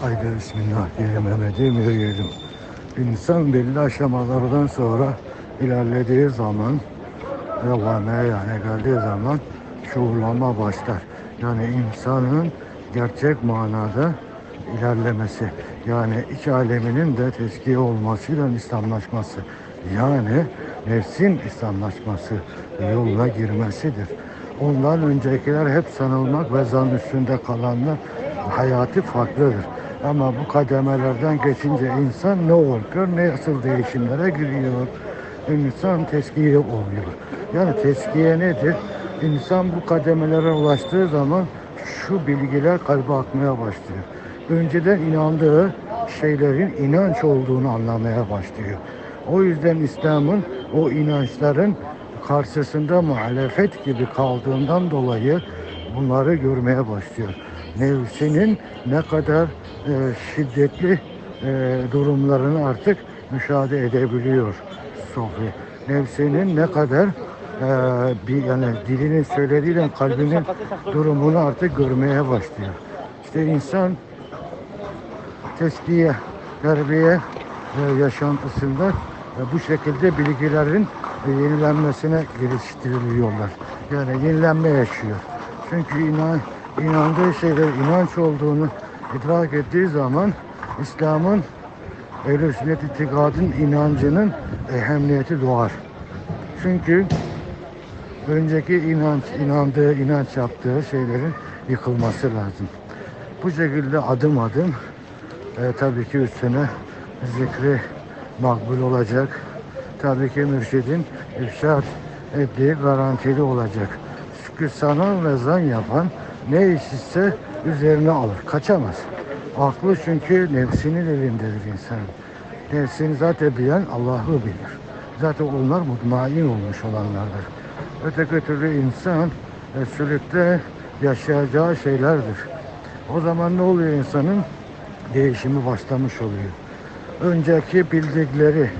Haydi bismillah diyelim Mehmet'im yürüyelim. İnsan belli aşamalardan sonra ilerlediği zaman devamaya yani geldiği zaman şuurlanma başlar. Yani insanın gerçek manada ilerlemesi. Yani iç aleminin de teskiye olmasıyla İslamlaşması. Yani nefsin İslamlaşması yoluna girmesidir. Ondan öncekiler hep sanılmak ve zan üstünde kalanlar hayatı farklıdır. Ama bu kademelerden geçince insan ne oluyor, ne nasıl değişimlere giriyor. İnsan teskiye oluyor. Yani teskiye nedir? İnsan bu kademelere ulaştığı zaman şu bilgiler kalbe akmaya başlıyor. Önceden inandığı şeylerin inanç olduğunu anlamaya başlıyor. O yüzden İslam'ın o inançların karşısında muhalefet gibi kaldığından dolayı bunları görmeye başlıyor. Nefsinin ne kadar e, şiddetli e, durumlarını artık müşahede edebiliyor Sofi. Nefsinin ne kadar e, bir yani dilinin söylediğiyle kalbinin durumunu artık görmeye başlıyor. İşte insan teskiye, terbiye e, yaşantısında e, bu şekilde bilgilerin e, yenilenmesine geliştiriliyorlar. Yani yenilenme yaşıyor. Çünkü inan, inandığı şeyler inanç olduğunu idrak ettiği zaman İslam'ın ehl sünnet itikadın inancının ehemmiyeti doğar. Çünkü önceki inanç, inandığı, inanç yaptığı şeylerin yıkılması lazım. Bu şekilde adım adım e, tabii ki üstüne zikri makbul olacak. Tabii ki mürşidin irşad ettiği garantili olacak. Çünkü sanan ve zan yapan ne iş ise üzerine alır. Kaçamaz. Aklı çünkü nefsinin elindedir insan. Nefsini zaten bilen Allah'ı bilir. Zaten onlar mutmain olmuş olanlardır. Öteki türlü insan e, sülükte yaşayacağı şeylerdir. O zaman ne oluyor insanın? Değişimi başlamış oluyor. Önceki bildikleri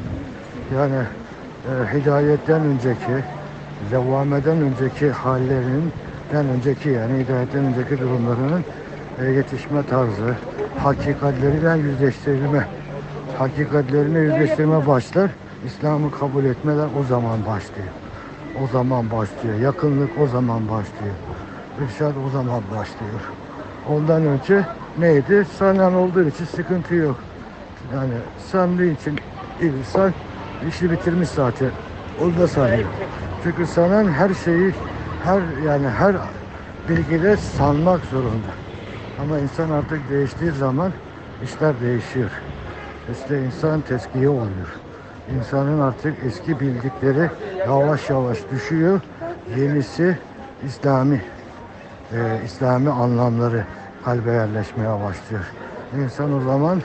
yani e, hidayetten önceki, zevvameden önceki hallerinden önceki yani hidayetten önceki durumlarının e, yetişme tarzı, hakikatleriyle yüzleştirilme, hakikatlerine yüzleştirme başlar. İslam'ı kabul etmeler o zaman başlıyor. O zaman başlıyor. Yakınlık o zaman başlıyor. İrşad o zaman başlıyor. Ondan önce neydi? Sanan olduğu için sıkıntı yok. Yani sandığı için insan işi bitirmiş zaten. Onu da sanıyor. Çünkü sanan her şeyi, her yani her bilgide sanmak zorunda. Ama insan artık değiştiği zaman işler değişiyor. İşte insan teskiye oluyor. İnsanın artık eski bildikleri yavaş yavaş düşüyor. Yenisi İslami, e, İslami anlamları kalbe yerleşmeye başlıyor. İnsan o zaman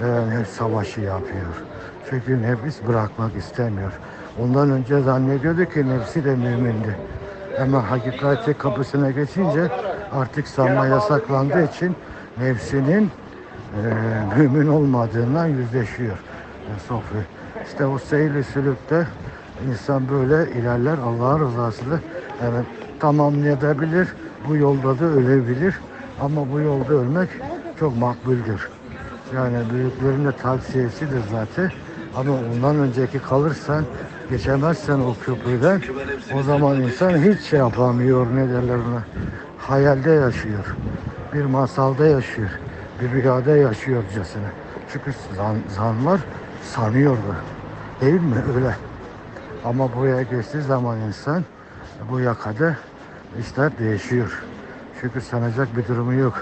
e, savaşı yapıyor. Çünkü nefis bırakmak istemiyor. Ondan önce zannediyordu ki nefsi de mümindi. Ama hakikati kapısına geçince artık sanma yasaklandığı için nefsinin e, mümin olmadığından yüzleşiyor. E, Sofi. İşte o seyir sülükte insan böyle ilerler Allah'ın rızasını evet, tamamlayabilir. Bu yolda da ölebilir. Ama bu yolda ölmek çok makbuldür. Yani büyüklerin de tavsiyesidir zaten. Ama ondan önceki kalırsan, geçemezsen o köprüden o zaman insan hiç şey yapamıyor ne derler ona. Hayalde yaşıyor. Bir masalda yaşıyor. Bir rüyada yaşıyorcasına. Çünkü zan, zanlar sanıyordu. Değil mi? Öyle. Ama buraya geçtiği zaman insan bu yakada işler değişiyor. Çünkü sanacak bir durumu yok.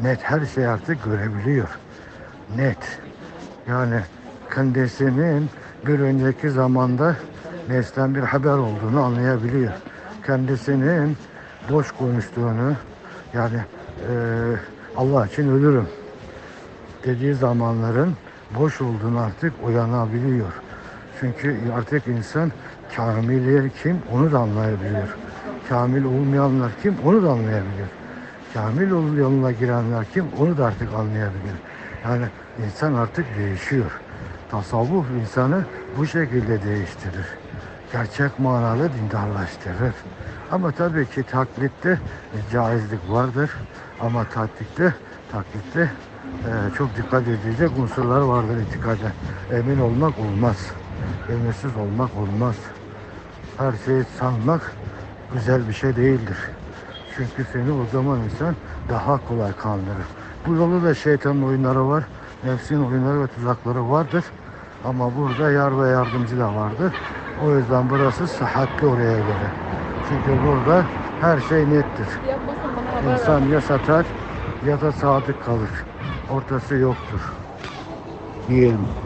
Net her şey artık görebiliyor. Net. Yani kendisinin bir önceki zamanda neslen bir haber olduğunu anlayabiliyor. Kendisinin boş konuştuğunu yani e, Allah için ölürüm dediği zamanların boş olduğunu artık uyanabiliyor. Çünkü artık insan kamilleri kim onu da anlayabiliyor. Kamil olmayanlar kim onu da anlayabiliyor. Kamil yoluna girenler kim onu da artık anlayabiliyor. Yani insan artık değişiyor. Tasavvuf insanı bu şekilde değiştirir. Gerçek manalı dindarlaştırır. Ama tabii ki taklitte caizlik vardır. Ama tatbikte takdirde e, çok dikkat edilecek unsurlar vardır itikade. Emin olmak olmaz. Eminsiz olmak olmaz. Her şeyi sanmak güzel bir şey değildir. Çünkü seni o zaman insan daha kolay kandırır. Bu yolu da şeytanın oyunları var. Nefsin oyunları ve tuzakları vardır. Ama burada yar ve yardımcı da vardır. O yüzden burası sıhhatli oraya göre. Çünkü burada her şey nettir. İnsan ya satar ya da sadık kalır. Ortası yoktur. Diyelim.